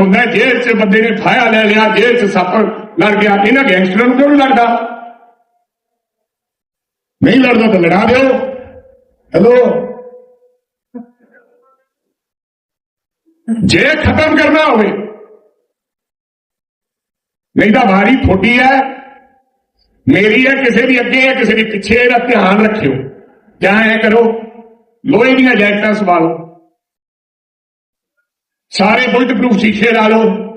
ਹੁੰਦਾ ਜੇਲ੍ਹ 'ਚ ਬੰਦੇ ਨੇ ਫਾਇਆ ਲੈ ਲਿਆ, ਜੇਲ੍ਹ 'ਚ ਸੱਪ ਲੜ ਗਿਆ, ਇਹਨਾਂ ਗੈਂਗਸਟਰਾਂ ਨੂੰ ਕਿਉਂ ਨਹੀਂ ਲੜਦਾ? ਨਹੀਂ ਲੜਦਾ ਤਾਂ ਲੜਾ ਦਿਓ। ਹੈਲੋ? ਜੇ ਖਤਮ ਕਰਨਾ ਹੋਵੇ, ਨਹੀਂ ਤਾਂ ਵਾਰੀ ਥੋੜੀ ਹੈ, ਮੇਰੀ ਹੈ, ਕਿਸੇ ਦੀ ਅੱਗੇ ਹੈ, ਕਿਸੇ ਦੀ ਪਿੱਛੇ ਇਹਦਾ ਧਿਆਨ ਰੱਖਿਓ। ਜਾਂ ਐ ਕਰੋ, ਲੋਹੇ ਦੀਆਂ ਜੈਕਟਾਂ ਸਵਾਲੋ। ਸਾਰੇ ਬੁਲਟ ਪ੍ਰੂਫ ਸ਼ੀਸ਼ੇ ਲਾ ਲਓ।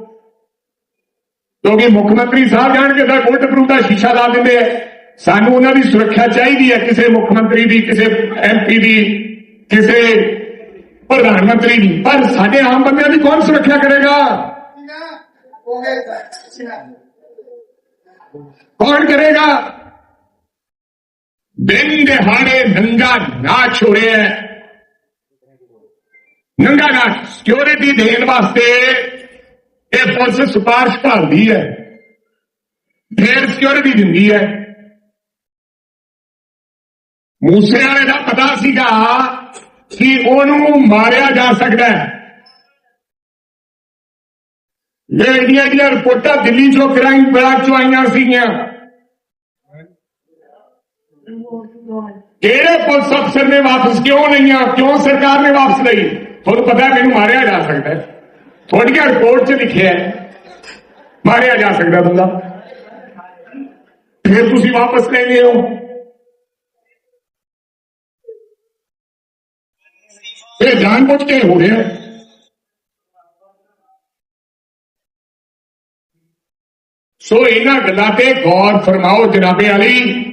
ਕਿਉਂਕਿ ਮੁੱਖ ਮੰਤਰੀ ਸਾਹਿਬ ਜਾਣਗੇ ਤਾਂ ਬੁਲਟ ਪ੍ਰੂਫ ਦਾ ਸ਼ੀਸ਼ਾ ਲਾ ਦਿੰਦੇ ਆ। ਸਾਨੂੰ ਉਹਨਾਂ ਦੀ ਸੁਰੱਖਿਆ ਚਾਹੀਦੀ ਹੈ ਕਿਸੇ ਮੁੱਖ ਮੰਤਰੀ ਦੀ, ਕਿਸੇ ਐਮਪੀ ਦੀ, ਕਿਸੇ ਪ੍ਰਧਾਨ ਮੰਤਰੀ ਦੀ। ਪਰ ਸਾਡੇ ਆਮ ਬੰਦਿਆਂ ਦੀ ਕੌਣ ਸੁਰੱਖਿਆ ਕਰੇਗਾ? ਕੌਣ ਕਰੇਗਾ? ਦਿਨ ਦਿਹਾੜੇ ਨੰਗਾ ਨਾਚ ਹੋ ਰਿਹਾ ਹੈ ਨੰਗਾ ਨਾਚ ਸਿਕਿਉਰਿਟੀ ਦੇਣ ਵਾਸਤੇ ਇਹ ਪੁਲਿਸ ਸਿਫਾਰਿਸ਼ ਕਰਦੀ ਹੈ। ਫੇਰ ਸਿਕਿਉਰਿਟੀ ਦਿੰਦੀ ਹੈ। ਮੂਸੇ ਵਾਲੇ ਦਾ ਪਤਾ ਸੀਗਾ ਕਿ ਉਹਨੂੰ ਮਾਰਿਆ ਜਾ ਸਕਦਾ ਹੈ। ਇਹ ਇੰਡੀਆ ਦੀਆਂ ਰਿਪੋਰਟਾਂ ਦਿੱਲੀ ਚੋਂ ਕ੍ਰਾਈਮ ਬ੍ਰਾਂਚ ਚੋਂ ਆਈਆਂ ਸੀਗੀਆਂ। ਕਿਹੜੇ ਪੁਲਿਸ ਅਫਸਰ ਨੇ ਵਾਪਸ, ਕਿਉਂ ਲਈਆਂ ਕਿਉਂ ਸਰਕਾਰ ਨੇ ਵਾਪਸ ਲਈ? ਤੁਹਾਨੂੰ ਪਤਾ ਮੈਨੂੰ ਮਾਰਿਆ ਜਾ ਸਕਦਾ ਹੈ। ਤੁਹਾਡੀਆਂ ਰਿਪੋਰਟ 'ਚ ਲਿਖਿਆ ਹੈ? ਮਾਰਿਆ ਜਾ ਸਕਦਾ ਬੰਦਾ। ਫਿਰ ਤੁਸੀਂ ਵਾਪਸ ਲੈਂਦੇ ਹੋ। ਇਹ ਜਾਣਬੁੱਝ ਕੇ ਹੋ ਰਿਹਾ ਸੋ ਇਹਨਾਂ ਗੱਲਾਂ ਤੇ ਗੌਰ ਫਰਮਾਓ ਜਨਾਬੇ ਅਲੀ